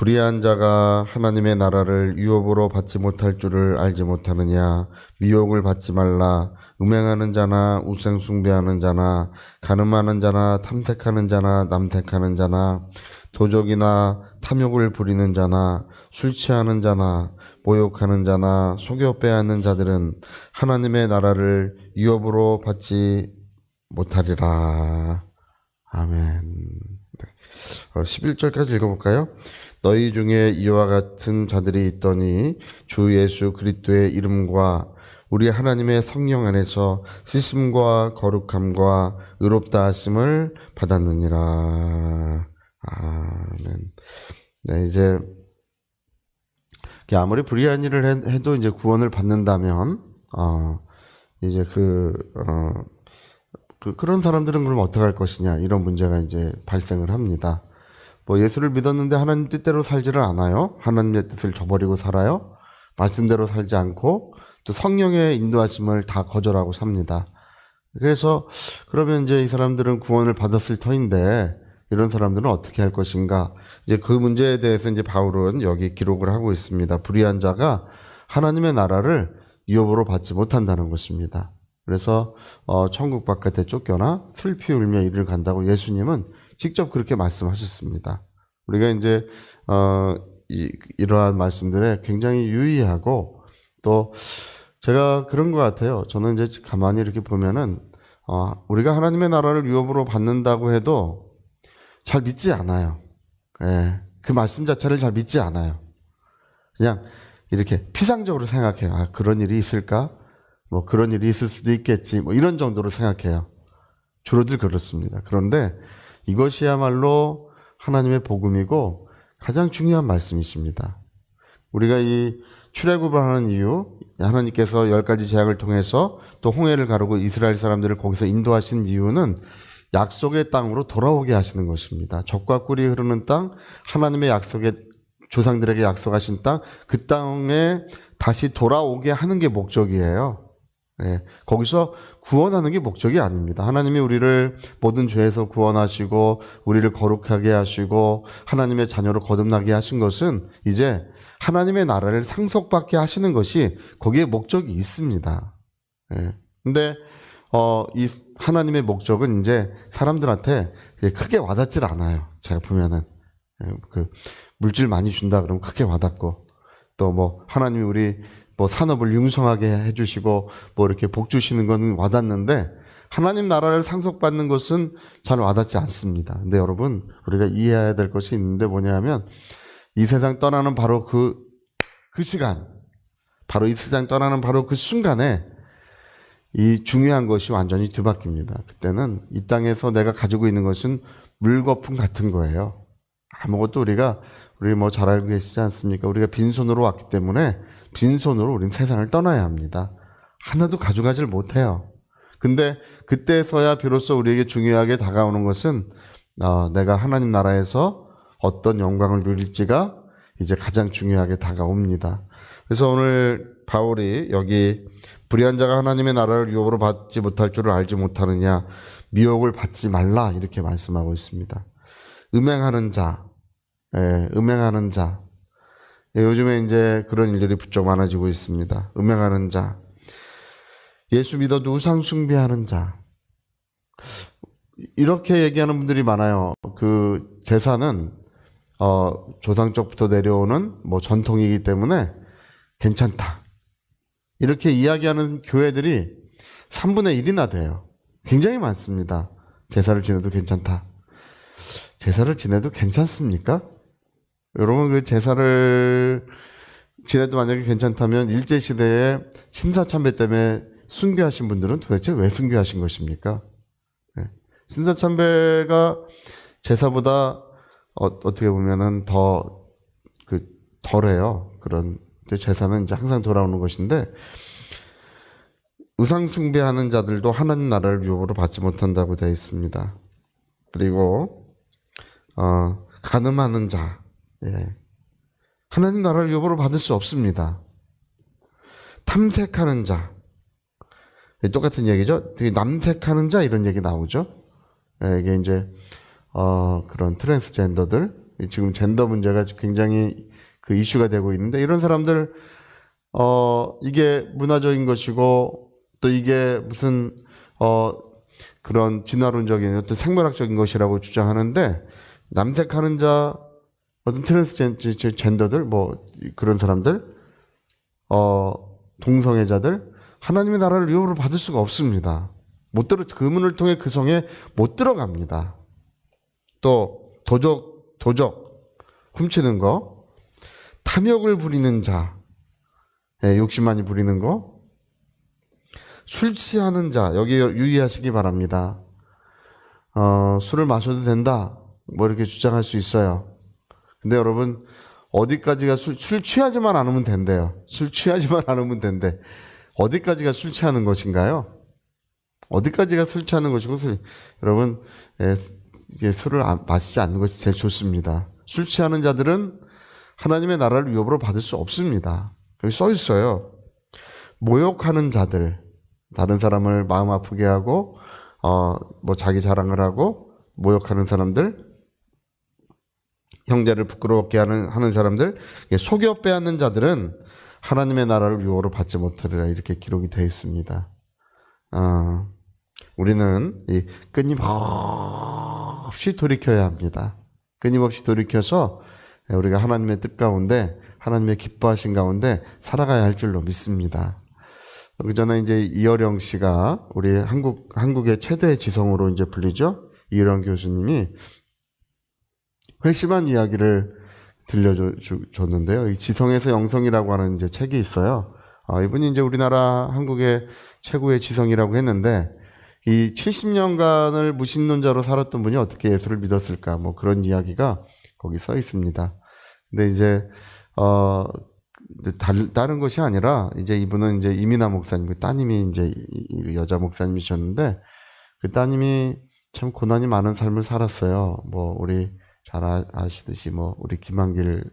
불의한 자가 하나님의 나라를 유업으로 받지 못할 줄을 알지 못하느냐 미혹을 받지 말라 음행하는 자나 우상 숭배하는 자나 가늠하는 자나 탐색하는 자나 남색하는 자나 도적이나 탐욕을 부리는 자나 술 취하는 자나 모욕하는 자나 속여 빼앗는 자들은 하나님의 나라를 유업으로 받지 못하리라. 아멘. 네. 어, 11절까지 읽어볼까요? 너희 중에 이와 같은 자들이 있더니 주 예수 그리스도의 이름과 우리 하나님의 성령 안에서 씻음과 거룩함과 의롭다 하심을 받았느니라. 아멘. 네, 이제 아무리 불의한 일을 해- 해도 이제 구원을 받는다면 어 이제 그 어, 그, 그런 사람들은 그럼 어떻게 할 것이냐 이런 문제가 이제 발생을 합니다. 뭐 예수를 믿었는데 하나님 뜻대로 살지를 않아요. 하나님의 뜻을 저버리고 살아요. 말씀대로 살지 않고 또 성령의 인도하심을 다 거절하고 삽니다. 그래서 그러면 이제 이 사람들은 구원을 받았을 터인데 이런 사람들은 어떻게 할 것인가? 이제 그 문제에 대해서 이제 바울은 여기 기록을 하고 있습니다. 불의한 자가 하나님의 나라를 유업으로 받지 못한다는 것입니다. 그래서 어, 천국 바깥에 쫓겨나 슬피 울며 이를 간다고 예수님은 직접 그렇게 말씀하셨습니다. 우리가 이제 어, 이, 이러한 말씀들에 굉장히 유의하고 또 제가 그런 것 같아요. 저는 이제 가만히 이렇게 보면은 어, 우리가 하나님의 나라를 유업으로 받는다고 해도 잘 믿지 않아요. 예, 그 말씀 자체를 잘 믿지 않아요. 그냥 이렇게 피상적으로 생각해요. 아, 그런 일이 있을까? 뭐 그런 일이 있을 수도 있겠지. 뭐 이런 정도로 생각해요. 주로들 그렇습니다. 그런데 이것이야말로 하나님의 복음이고 가장 중요한 말씀이십니다. 우리가 이 출애굽을 하는 이유, 하나님께서 열 가지 제약을 통해서 또 홍해를 가르고 이스라엘 사람들을 거기서 인도하신 이유는 약속의 땅으로 돌아오게 하시는 것입니다. 적과 꿀이 흐르는 땅, 하나님의 약속의 조상들에게 약속하신 땅, 그 땅에 다시 돌아오게 하는 게 목적이에요. 예, 거기서 구원하는 게 목적이 아닙니다. 하나님이 우리를 모든 죄에서 구원하시고 우리를 거룩하게 하시고 하나님의 자녀로 거듭나게 하신 것은 이제 하나님의 나라를 상속받게 하시는 것이 거기에 목적이 있습니다. 예. 근데 어, 이 하나님의 목적은 이제 사람들한테 크게 와닿질 않아요. 제가 보면은 예, 그 물질 많이 준다 그러면 크게 와닿고 또 뭐 하나님이 우리 뭐 산업을 융성하게 해주시고 뭐 이렇게 복 주시는 건 와닿는데 하나님 나라를 상속받는 것은 잘 와닿지 않습니다. 근데 여러분 우리가 이해해야 될 것이 있는데 뭐냐면 이 세상 떠나는 바로 그, 그 시간, 바로 이 세상 떠나는 바로 그 순간에 이 중요한 것이 완전히 뒤바뀝니다. 그때는 이 땅에서 내가 가지고 있는 것은 물거품 같은 거예요. 아무것도 우리가 우리 뭐 잘 알고 계시지 않습니까? 우리가 빈손으로 왔기 때문에 빈손으로 우리는 세상을 떠나야 합니다. 하나도 가져가질 못해요. 근데 그때서야 비로소 우리에게 중요하게 다가오는 것은 어, 내가 하나님 나라에서 어떤 영광을 누릴지가 이제 가장 중요하게 다가옵니다. 그래서 오늘 바울이 여기 불의한 자가 하나님의 나라를 유혹으로 받지 못할 줄을 알지 못하느냐 미혹을 받지 말라 이렇게 말씀하고 있습니다. 음행하는 자, 예, 음행하는 자. 예, 요즘에 이제 그런 일들이 부쩍 많아지고 있습니다. 음행하는 자, 예수 믿어도 우상 숭배하는 자. 이렇게 얘기하는 분들이 많아요. 그 제사는 어, 조상적부터 내려오는 뭐 전통이기 때문에 괜찮다. 이렇게 이야기하는 교회들이 3분의 1이나 돼요. 굉장히 많습니다. 제사를 지내도 괜찮다. 제사를 지내도 괜찮습니까? 여러분 그 제사를 지내도 만약에 괜찮다면 일제 시대에 신사 참배 때문에 순교하신 분들은 도대체 왜 순교하신 것입니까? 네. 신사 참배가 제사보다 어, 어떻게 보면은 더 그 덜해요. 그런 제사는 이제 항상 돌아오는 것인데 우상 숭배하는 자들도 하나님 나라를 유업으로 받지 못한다고 되어 있습니다. 그리고 어, 가늠하는 자, 예. 하나님 나라를 유업으로 받을 수 없습니다. 탐색하는 자, 예, 똑같은 얘기죠. 남색하는 자 이런 얘기 나오죠. 예, 이게 이제 어, 그런 트랜스젠더들 지금 젠더 문제가 굉장히 그 이슈가 되고 있는데 이런 사람들 어 이게 문화적인 것이고 또 이게 무슨 어 그런 진화론적인 어떤 생물학적인 것이라고 주장하는데 남색하는 자 어떤 트랜스젠더들 뭐 그런 사람들 어 동성애자들 하나님의 나라를 위협으로 받을 수가 없습니다. 못 들어 그 문을 통해 그 성에 못 들어갑니다. 또 도적 도적 훔치는 거 탐욕을 부리는 자 예, 욕심 많이 부리는 거 술 취하는 자 여기 유의하시기 바랍니다. 어, 술을 마셔도 된다 뭐 이렇게 주장할 수 있어요. 근데 여러분 어디까지가 술, 술 취하지만 않으면 된대요. 술 취하지만 않으면 된대. 어디까지가 술 취하는 것인가요? 어디까지가 술 취하는 것이고 술, 여러분 예, 이게 술을 안- 마시지 않는 것이 제일 좋습니다. 술 취하는 자들은 하나님의 나라를 위협으로 받을 수 없습니다. 여기 써 있어요. 모욕하는 자들, 다른 사람을 마음 아프게 하고, 어, 뭐 자기 자랑을 하고, 모욕하는 사람들, 형제를 부끄럽게 하는, 하는 사람들, 예, 속여 빼앗는 자들은 하나님의 나라를 위협으로 받지 못하리라 이렇게 기록이 되어 있습니다. 어, 우리는 이 끊임없이 돌이켜야 합니다. 끊임없이 돌이켜서 우리가 하나님의 뜻 가운데 하나님의 기뻐하신 가운데 살아가야 할 줄로 믿습니다. 그 전에 이제 이어령 씨가 우리 한국 한국의 최대 지성으로 이제 불리죠. 이어령 교수님이 회심한 이야기를 들려줬는데요. 이 지성에서 영성이라고 하는 이제 책이 있어요. 아, 이분이 이제 우리나라 한국의 최고의 지성이라고 했는데 이 70년간을 무신론자로 살았던 분이 어떻게 예수를 믿었을까 뭐 그런 이야기가 거기 써 있습니다. 근데 이제 어 달, 다른 것이 아니라 이제 이분은 이제 이민아 목사님 그 따님이 이제 여자 목사님이셨는데 그 따님이 참 고난이 많은 삶을 살았어요. 뭐 우리 잘 아- 아시듯이 뭐 우리 김한길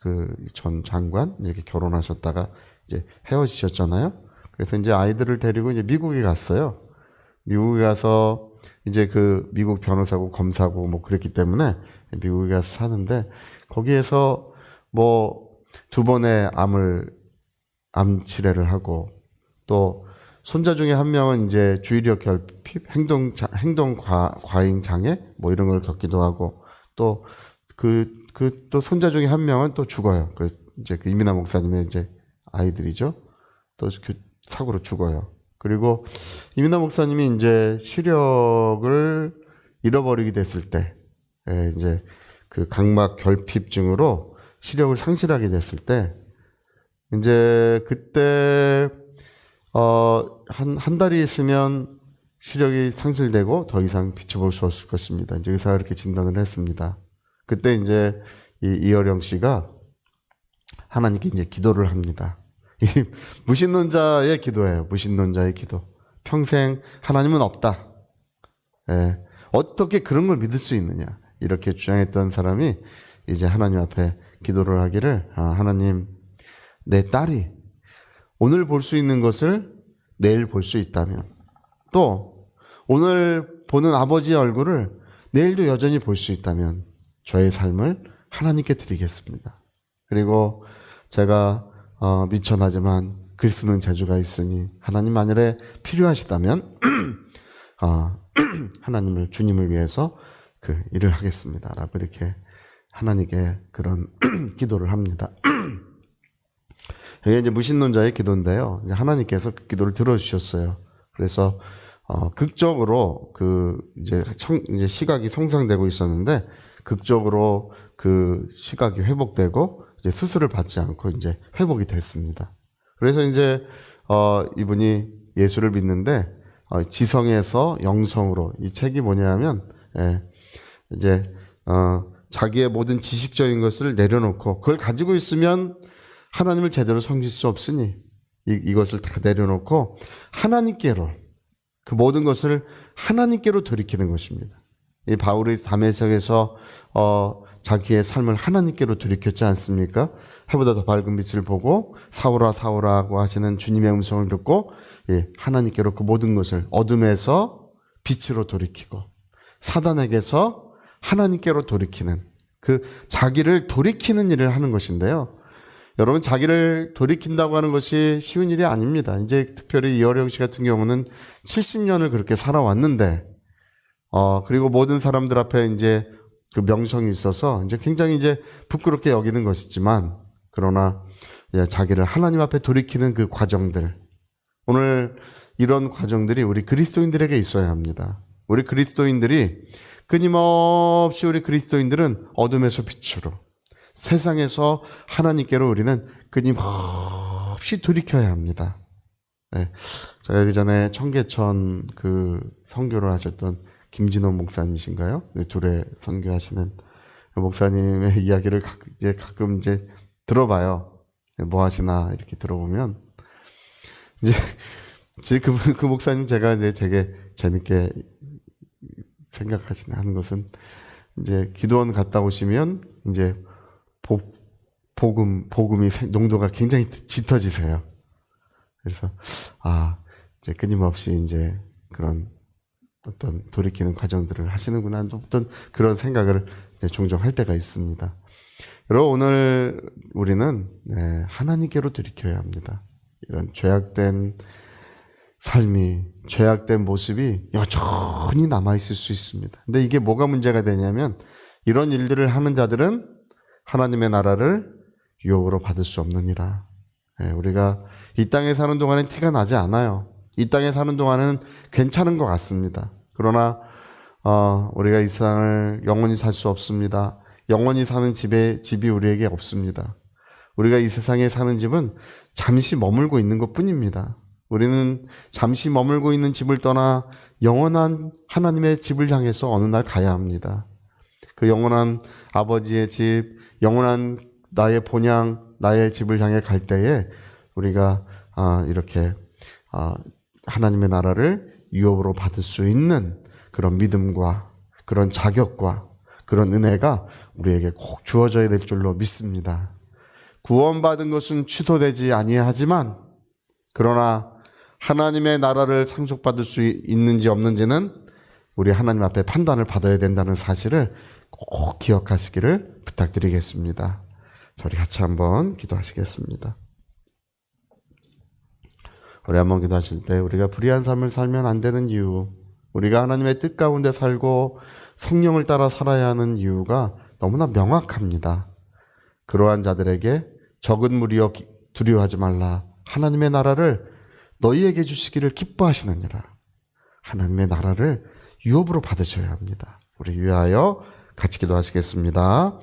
그 전 장관 이렇게 결혼하셨다가 이제 헤어지셨잖아요. 그래서 이제 아이들을 데리고 이제 미국에 갔어요. 미국에 가서 이제 그 미국 변호사고 검사고 뭐 그랬기 때문에 미국에 가서 사는데 거기에서 뭐 두 번의 암을 암 치료를 하고 또 손자 중에 한 명은 이제 주의력 결핍, 행동 자- 행동 과, 과잉 장애 뭐 이런 걸 겪기도 하고 또 그 그 또 손자 중에 한 명은 또 죽어요. 그 이제 그 이민아 목사님의 이제 아이들이죠. 또 그 사고로 죽어요. 그리고 이민아 목사님이 이제 시력을 잃어버리게 됐을 때, 예, 이제 그 각막 결핍증으로 시력을 상실하게 됐을 때, 이제 그때 어한 한 달이 있으면 시력이 상실되고 더 이상 비춰볼 수 없을 것입니다. 이제 의사가 이렇게 진단을 했습니다. 그때 이제 이 이어령 씨가 하나님께 이제 기도를 합니다. 이 무신론자의 기도예요. 무신론자의 기도. 평생 하나님은 없다. 예. 어떻게 그런 걸 믿을 수 있느냐. 이렇게 주장했던 사람이 이제 하나님 앞에 기도를 하기를, 아, 하나님, 내 딸이 오늘 볼 수 있는 것을 내일 볼 수 있다면, 또 오늘 보는 아버지의 얼굴을 내일도 여전히 볼 수 있다면, 저의 삶을 하나님께 드리겠습니다. 그리고 제가 어, 미천하지만 글 쓰는 재주가 있으니 하나님 만일에 필요하시다면 어, 하나님을 주님을 위해서 그 일을 하겠습니다라고 이렇게 하나님께 그런 기도를 합니다. 이게 이제 무신론자의 기도인데요. 하나님께서 그 기도를 들어주셨어요. 그래서 어, 극적으로 그 이제 청, 이제 시각이 손상되고 있었는데 극적으로 그 시각이 회복되고 이제 수술을 받지 않고 이제 회복이 됐습니다. 그래서 이제 어 이분이 예수를 믿는데 어, 지성에서 영성으로 이 책이 뭐냐면 예, 이제 어 자기의 모든 지식적인 것을 내려놓고 그걸 가지고 있으면 하나님을 제대로 섬길 수 없으니 이, 이것을 다 내려놓고 하나님께로 그 모든 것을 하나님께로 돌이키는 것입니다. 이 바울이 담에색에서 어 자기의 삶을 하나님께로 돌이켰지 않습니까? 해보다 더 밝은 빛을 보고 사오라 사오라고 하시는 주님의 음성을 듣고 예, 하나님께로 그 모든 것을 어둠에서 빛으로 돌이키고 사단에게서 하나님께로 돌이키는 그 자기를 돌이키는 일을 하는 것인데요. 여러분 자기를 돌이킨다고 하는 것이 쉬운 일이 아닙니다. 이제 특별히 이어령 씨 같은 경우는 70년을 그렇게 살아왔는데 어 그리고 모든 사람들 앞에 이제 그 명성이 있어서 이제 굉장히 이제 부끄럽게 여기는 것이지만 그러나 예, 자기를 하나님 앞에 돌이키는 그 과정들 오늘 이런 과정들이 우리 그리스도인들에게 있어야 합니다. 우리 그리스도인들이 끊임없이 우리 그리스도인들은 어둠에서 빛으로 세상에서 하나님께로 우리는 끊임없이 돌이켜야 합니다. 네. 제가 그 전에 청계천 그 선교를 하셨던 김진호 목사님이신가요? 네, 둘의 선교하시는 목사님의 이야기를 가, 이제 가끔 이제 들어봐요. 뭐 하시나 이렇게 들어보면 이제 제 그, 그 목사님 제가 이제 되게 재밌게 생각하시는 하는 것은 이제 기도원 갔다 오시면 이제 복, 복음 복음이 생- 농도가 굉장히 짙어지세요. 그래서 아 이제 끊임없이 이제 그런 어떤 돌이키는 과정들을 하시는구나 어떤 그런 생각을 종종 할 때가 있습니다. 여러분 오늘 우리는 네, 하나님께로 돌이켜야 합니다. 이런 죄악된 삶이 죄악된 모습이 여전히 남아 있을 수 있습니다. 근데 이게 뭐가 문제가 되냐면 이런 일들을 하는 자들은 하나님의 나라를 유혹으로 받을 수 없느니라. 예, 우리가 이 땅에 사는 동안엔 티가 나지 않아요. 이 땅에 사는 동안은 괜찮은 것 같습니다. 그러나 어, 우리가 이 세상을 영원히 살 수 없습니다. 영원히 사는 집에 집이 우리에게 없습니다. 우리가 이 세상에 사는 집은 잠시 머물고 있는 것 뿐입니다. 우리는 잠시 머물고 있는 집을 떠나 영원한 하나님의 집을 향해서 어느 날 가야 합니다. 그 영원한 아버지의 집, 영원한 나의 본향, 나의 집을 향해 갈 때에 우리가 아, 이렇게 아, 하나님의 나라를 유업으로 받을 수 있는 그런 믿음과 그런 자격과 그런 은혜가 우리에게 꼭 주어져야 될 줄로 믿습니다. 구원받은 것은 취소되지 아니하지만 그러나 하나님의 나라를 상속받을 수 있는지 없는지는 우리 하나님 앞에 판단을 받아야 된다는 사실을 꼭 기억하시기를 부탁드리겠습니다. 저희 같이 한번 기도하시겠습니다. 우리 한번 기도하실 때 우리가 불의한 삶을 살면 안 되는 이유, 우리가 하나님의 뜻 가운데 살고 성령을 따라 살아야 하는 이유가 너무나 명확합니다. 그러한 자들에게 적은 무리여 기- 두려워하지 말라. 하나님의 나라를 너희에게 주시기를 기뻐하시느니라. 하나님의 나라를 유업으로 받으셔야 합니다. 우리 위하여 같이 기도하시겠습니다.